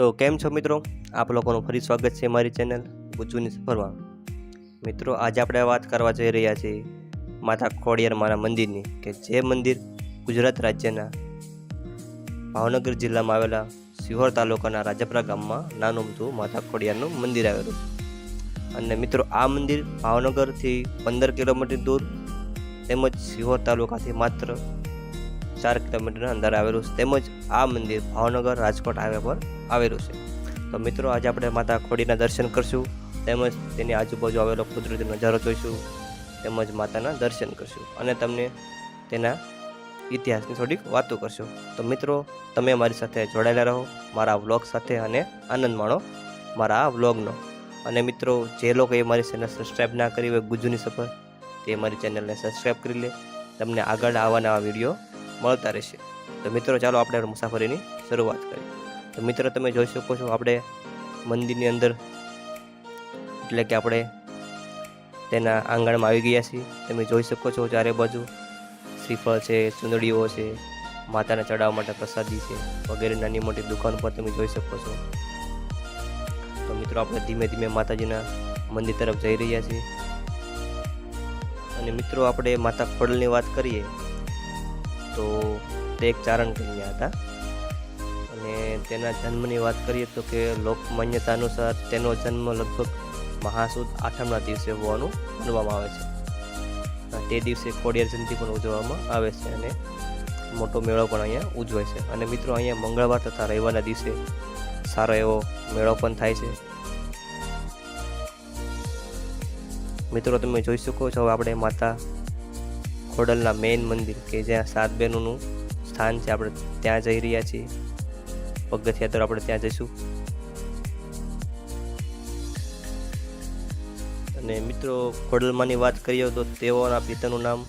તો કેમ છો મિત્રો? આપ લોકોનું ફરી સ્વાગત છે મારી ચેનલ ગુજુની સફરમાં મિત્રો, આજે આપણે વાત કરવા જઈ રહ્યા છીએ માતા ખોડિયાર માના મંદિરની, કે જે મંદિર ગુજરાત રાજ્યના ભાવનગર જિલ્લામાં આવેલા સિહોર તાલુકાના રાજપરા ગામમાં નાનું અમથું માતા ખોડિયારનું મંદિર આવેલું. અને મિત્રો, આ મંદિર ભાવનગરથી પંદર કિલોમીટર દૂર, તેમજ સિહોર તાલુકાથી માત્ર ચાર કિલોમીટરના અંદર આવેલું છે. તેમજ આ મંદિર ભાવનગર રાજકોટ હાઈવે પર આવેલું છે. તો મિત્રો, આજે આપણે માતા ખોડીના દર્શન કરશું, તેમજ તેની આજુબાજુ આવેલો કુદરતી નજારો જોઈશું, તેમજ માતાના દર્શન કરશું અને તમને તેના ઇતિહાસની થોડીક વાતો કરશું. તો મિત્રો, તમે મારી સાથે જોડાયેલા રહો, મારા વ્લોગ સાથે અને આનંદ માણો મારા આ વ્લોગનો. અને મિત્રો, જે લોકોએ મારી ચેનલ સબસ્ક્રાઈબ ના કરી હોય ગુજુની સફર, તે મારી ચેનલને સબસ્ક્રાઈબ કરી લે. તમને આગળ આવા વીડિયો મળતા રહેશે. તો મિત્રો, ચાલો આપણે મુસાફરીની શરૂઆત કરીએ. તો મિત્રો, તમે જોઈ શકો છો આપણે મંદિરની અંદર, એટલે કે આપણે તેના આંગણમાં આવી ગયા છીએ. તમે જોઈ શકો છો ચારે બાજુ શ્રીફળ છે, ચુંદડીઓ છે, માતાને ચડાવવા માટે પ્રસાદી છે, વગેરે નાની મોટી દુકાન પર તમે જોઈ શકો છો. તો મિત્રો, આપણે ધીમે ધીમે માતાજીના મંદિર તરફ જઈ રહ્યા છીએ. અને મિત્રો, આપણે માતા ખોડલની વાત કરીએ તો તે એક ચારણ કન્યા હતા. અને તેના જન્મની વાત કરીએ તો કે લોકમાન્યતા અનુસાર તેનો જન્મ લગભગ મહાસુદ આઠમના દિવસે હોવાનું માનવામાં આવે છે. તે દિવસે ખોડિયાર જયંતિ પણ ઉજવવામાં આવે છે અને મોટો મેળો પણ અહીંયા ઉજવાય છે. અને મિત્રો, અહીંયા મંગળવાર તથા રવિવારના દિવસે સારો એવો મેળો પણ થાય છે. મિત્રો, તમે જોઈ શકો છો આપણે માતા ખોડલના મેઇન મંદિર કે જ્યાં સાત બહેનોનું સ્થાન છે, આપણે ત્યાં જઈ રહ્યા છીએ. પગથિયા તરફ આપણે ત્યાં જઈશું. અને મિત્રો, ખોડલમાંની વાત કરીએ તો તેઓના પિતાનું નામ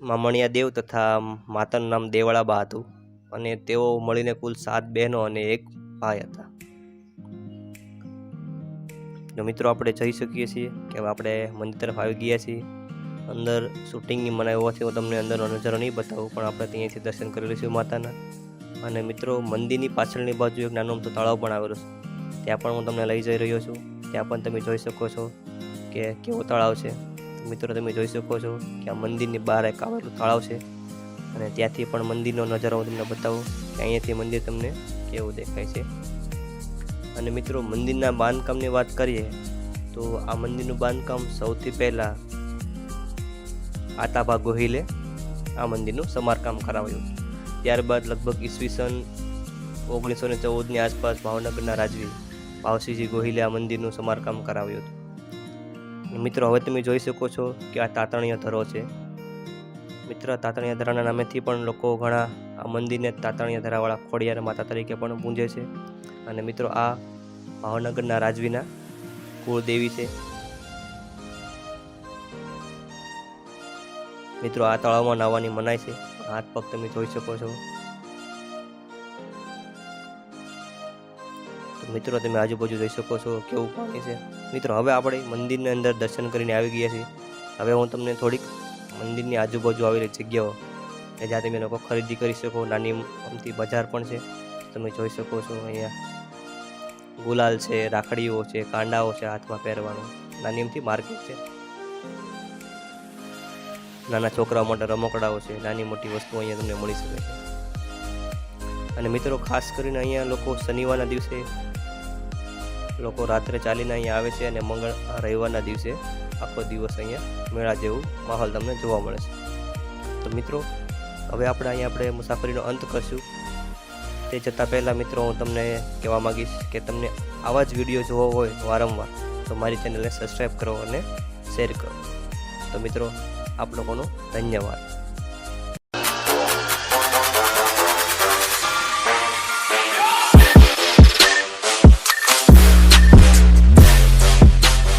મામણિયા દેવ તથા માતાનું નામ દેવાળાબા હતું. અને તેઓ મળીને કુલ સાત બહેનો અને એક ભાઈ હતા. તો મિત્રો આપણે જઈ શકીએ છીએ કે આપણે મંદિર તરફ આવી ગયા છીએ. અંદર શૂટિંગની મનાઈ હોવાથી હું તમને અંદરનો નજારો નહીં બતાવું, પણ આપણે ત્યાંથી દર્શન કરી લઈશું માતાના. અને મિત્રો મંદિરની પાછળની બાજુ એક નાનો મોટો તળાવ પણ આવેલો છે. ત્યાં પણ હું તમને લઈ જઈ રહ્યો છું. ત્યાં પણ તમે જોઈ શકો છો કે કેવો તળાવ છે. મિત્રો તમે જોઈ શકો છો કે આ મંદિરની બહાર એક આવેલું તળાવ છે. અને ત્યાંથી પણ મંદિરનો નજારો હું તમને બતાવું કે અહીંયાથી મંદિર તમને કેવું દેખાય છે. અને મિત્રો, મંદિરના બાંધકામની વાત કરીએ, તો આ મંદિરનું બાંધકામ સૌથી પહેલાં આતાબા ગોહિલે આ મંદિરનું સમારકામ કરાવ્યું. ત્યારબાદ લગભગ ઈસવીસન ઓગણીસો ને ચૌદની આસપાસ ભાવનગરના રાજવી ભાવસિંહજી ગોહિલે આ મંદિરનું સમારકામ કરાવ્યું હતું. મિત્રો, હવે તમે જોઈ શકો છો કે આ તાતણીય ધરો છે. મિત્ર, તાતણીય ધરાના નામેથી પણ લોકો ઘણા આ મંદિરને તાતણીય ધરાવાળા ખોડિયાર માતા તરીકે પણ પૂંજે છે. અને મિત્રો, આ ભાવનગરના રાજવીના કુળદેવી છે. મિત્રો, આ તળાવમાં નાહવાની મનાય છે. હાથ પગ તમે જોઈ શકો છો. મિત્રો, તમે આજુબાજુ જોઈ શકો છો કેવું પાણી છે. મિત્રો, હવે આપણે મંદિરની અંદર દર્શન કરીને આવી ગયા છીએ. હવે હું તમને થોડીક મંદિરની આજુબાજુ આવેલી જગ્યાઓ કે જ્યાં તમે લોકો ખરીદી કરી શકો. નાની અમથી બજાર પણ છે. તમે જોઈ શકો છો અહીંયા. ગુલાલ છે, રાખડીઓ છે, કાંડાઓ છે હાથમાં પહેરવાનું. નાની અમથી માર્કેટ છે. નાના છોકરાઓ માટે રમકડાઓ છે. નાની મોટી વસ્તુઓ અહીંયા તમને મળી શકે છે. અને મિત્રો, ખાસ કરીને અહીંયા લોકો શનિવારના દિવસે લોકો રાત્રે ચાલીને અહીંયા આવે છે અને મંગળ, રવિવારના દિવસે આખો દિવસ અહીંયા મેળા જેવું માહોલ તમને જોવા મળે છે. તો મિત્રો, હવે આપણે અહીંયા આપણે મુસાફરીનો અંત કરશું. તે જતાં પહેલાં મિત્રો, હું તમને કહેવા માગીશ કે તમને આવા જ વીડિયો જોવો હોય વારંવાર, તો મારી ચેનલને સબસ્ક્રાઈબ કરો અને શેર કરો. તો મિત્રો આપ લોકોનો ધન્યવાદ.